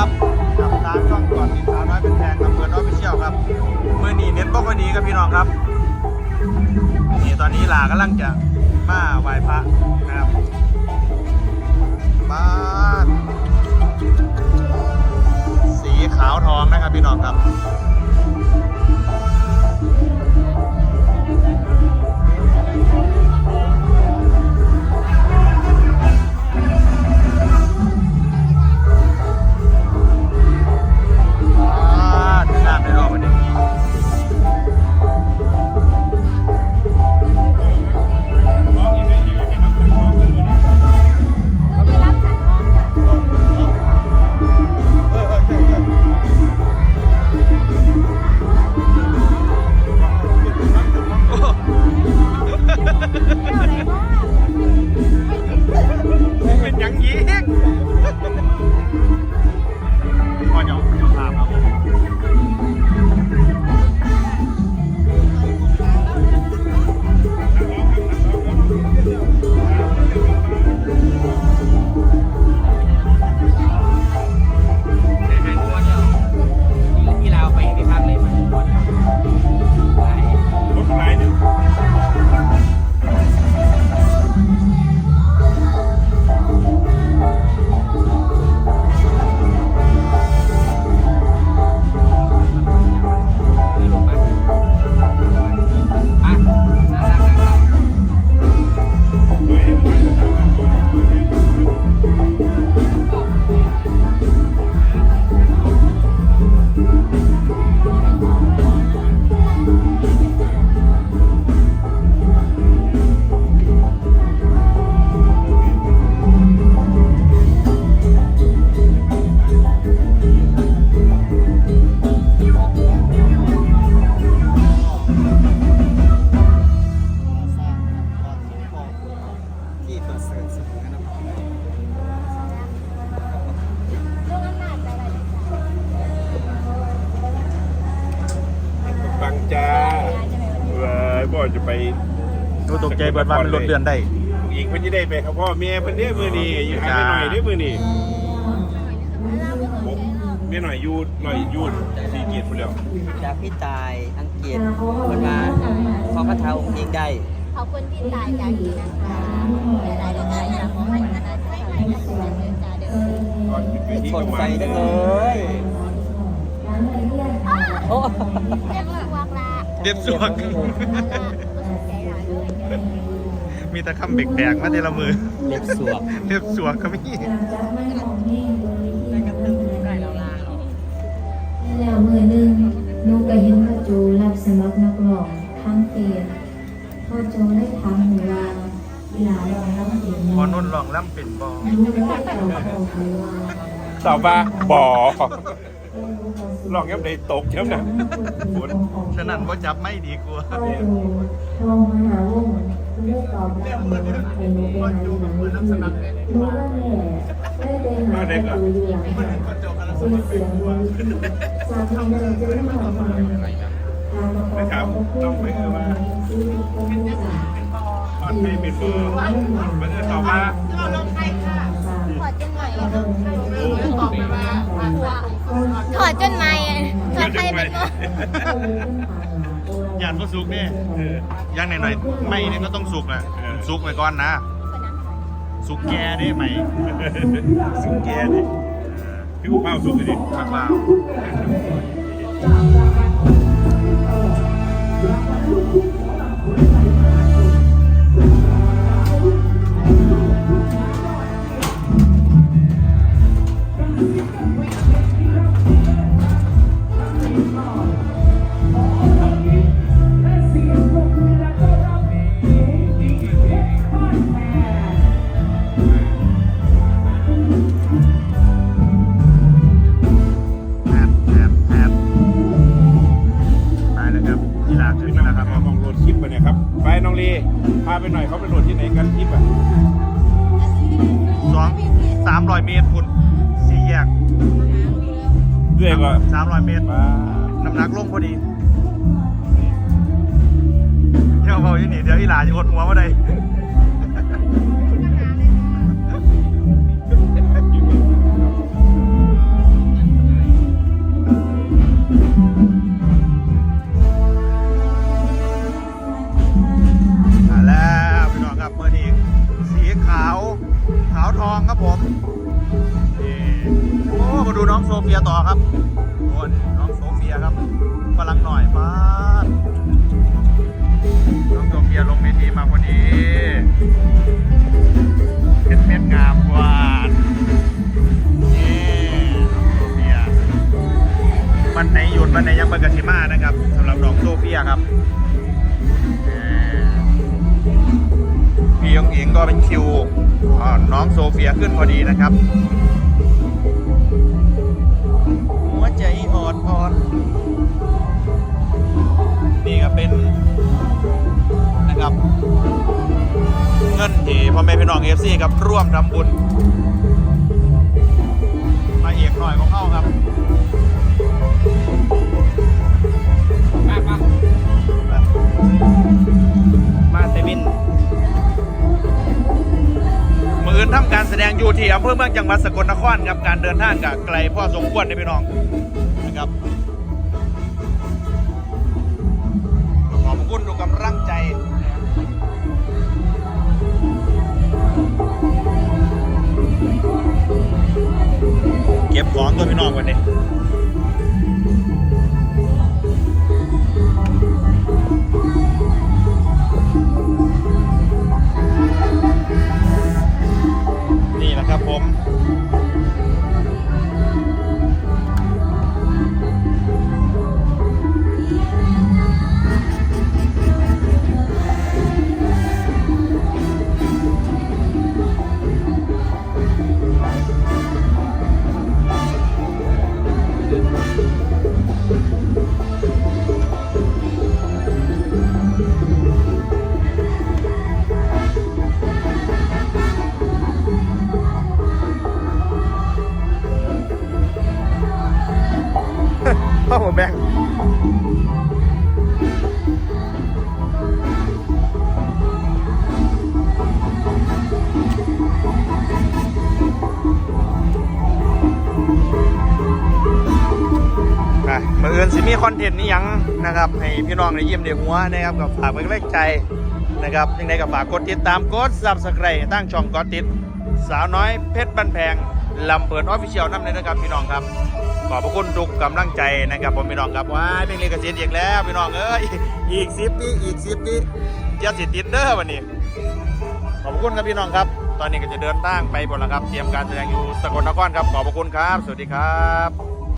ครับกับทางช่องก่อนติดตามน้อยเป็นแพงกับเพื่อนน้อยไปเชี่ยวครับเมื่อหนีเน้นบ่ค่อยดีครับพี่น้องครับนี่ตอนนี้หลากำลังจะมาไหว้พระนะครับบ้าน ว้ยบ่จะไปดูตกใจเบิดว่ามันลดเลือนได้อีกเพิ่นจะได้ไปครับพ่อแม่เพิ่นเด้อมื้อนี้อยู่หาไปหน่อยเด้อมื้อนี้แม่หน่อยอยู่หน่อยอยู่สี่เกียรติพุ่นแล้วจากพี่ตายอังกฤษมันมาขอกระเทาองค์ยิงได้ขอบคุณพี่ตายจากที่นะคะหลายๆท่านนะขอให้คณะช่วยให้กับคุณเดินจาเดินก่อนขึ้นไปที่สก็ดมาใสจังเลยโอ้ เรียกว่าวักละเด็บสวกใจร้ายเลยมีแต่คำเบกแบกมาแต่ละมือเล็บสวบเด็บสวกก็มีแล้วมือหนึ่งหนูก็เห็นพ่อโจรับสมัครนักร้องทั้งเตียนพ่อโจได้ถามหนูว่าเวลาร้องร้องเพลงพอนุ่นลองล่ำเป็นบอหนูก็ได้ตอบเขาไปว่าตอบว่าบ่ ลองยับได้ตกยับนะฝนฉะนั้นว่าจับไม่ดีกว่าพ่อโจโทรมาหาวงคุณได้ตอบรับหนูให้หนูไปหาอยู่หลังเวทีหนูก็แม่ได้ไปหาพ่อโจอยู่หลังค่ะเป็นเสียงดีจากทำอะไรจะได้มาฟังนะครับต้องไปเออว่าตอนไม่เป็นเบอร์มันจะตอบว่าถอดจนใหม่ ไปเป็นโมยานก็สุกเนี่ยย่างหน่อยๆไม่เนี่ยก็ต้องสุกแหละสุกไปก่อนนะ สุกแก่ได้ไหมสุกแกดิพี่กูเป้าสุกเลยดิมากเปล่าแหน่อยเขาไปโหลดที่ไหนกันคลิปอะสองสามร้อยเมตรคุณสี่แยกเรื่อยก็สามร้อยเมตรมาน้ำหนักลงพอดีเดี๋ยวเขาอยู่นี่เดี๋ยวอีหลาจะอดหัวมาได้ดู ยต่อครับโน่นน้องโซเฟียครับกำลังหน่อยป้าน้องโซเฟียลงเวทีมาพอดีเป็นเม็ดงามหวานี่น้องโซเฟียวันไหนหยุดวันไหนยังเปิดกสิมานะครับสำหรับน้องโซเฟียครับเอ่อพี่ยงเองก็เป็นคิวน้องโซเฟียขึ้นพอดีนะครับ น้องเอฟซีครับร่วมทำบุญมาเอกหน่อยของเขาครับมามามาเซวินมืออื่นทำการแสดงอยู่ที่อำเภอเมืองจังหวัดสกลนครครับการเดินทางกับไกลพ่อสมควรนะพี่น้องนะครับขอบคุณทุกกำลังใจ เก็บของตัวพี่น้องวันนี้ พ่อผมแบง มืออื่นสิมีคอนเทนต์นี้ยังนะครับ ให้พี่น้องได้เยี่ยมเดียวหัวนะครับกับฝากเป็นกลังใจนะครับยังไงกับฝากกดติดตามกดซับสไครต์ตั้งช่องกดติด สาวน้อยเพชรบันแพงลำเปิดออฟฟิเชียลน้ำเลยนะครับพี่น้องครับ ขอบพระคุณทุกกำลังใจนะครับผมพี่น้องครับว้ายเป็นเลขเสียอีกแล้วพี่น้องเอ้ยอีกสิบปีอีกสิบปีอย่าสิติดเด้อวันนี้ ขอบพระคุณครับพี่น้องครับ ตอนนี้ก็จะเดินทางไปบนแล้วครับ เตรียมการแสดงอยู่สกลนครครับขอบพระคุณครับ สวัสดีครับ